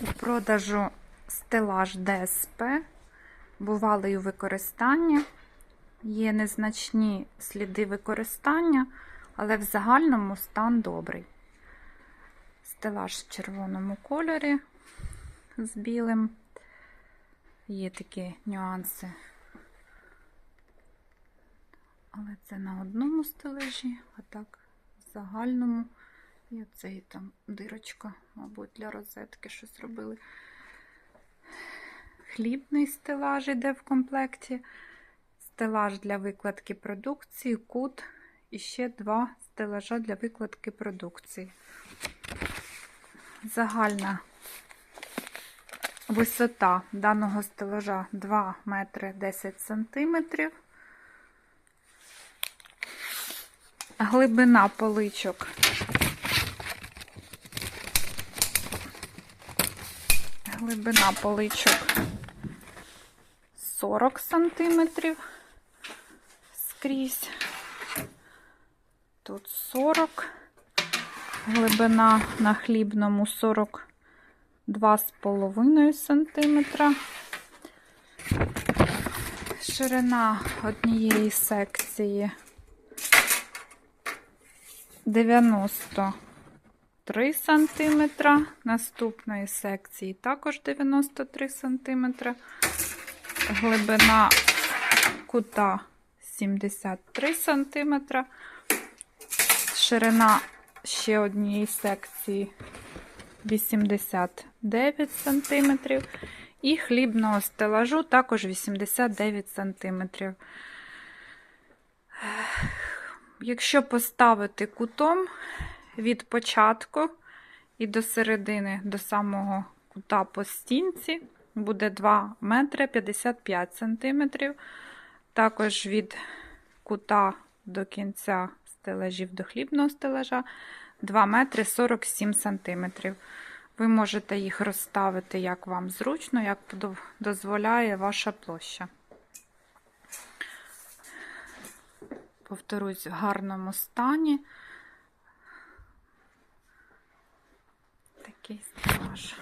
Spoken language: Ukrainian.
У продажу стелаж ДСП, бувалий у використанні. Є незначні сліди використання, але в загальному стан добрий. Стелаж в червоному кольорі з білим. Є такі нюанси. Але це на одному стележі, а так в загальному. І оцей там дирочка, мабуть, для розетки щось робили. Хлібний стелаж іде в комплекті. Стелаж для викладки продукції, кут і ще два стелажа для викладки продукції. Загальна висота даного стелажа 2 метри 10 сантиметрів. Глибина поличок глибина поличок 40 сантиметрів скрізь. Тут 40, глибина на хлібному 42,5 сантиметра. Ширина однієї секції 90 3 см, наступної секції. Також 93 см, глибина кута 73 см, ширина ще однієї секції 89 см, і хлібного стелажу також 89 см. Якщо поставити кутом, від початку і до середини, до самого кута по стінці буде 2 метри 55 сантиметрів. Також від кута до кінця стелажів до хлібного стелажа 2 метри 47 сантиметрів. Ви можете їх розставити, як вам зручно, як дозволяє ваша площа. Повторюсь, в гарному стані. Такий стелаж.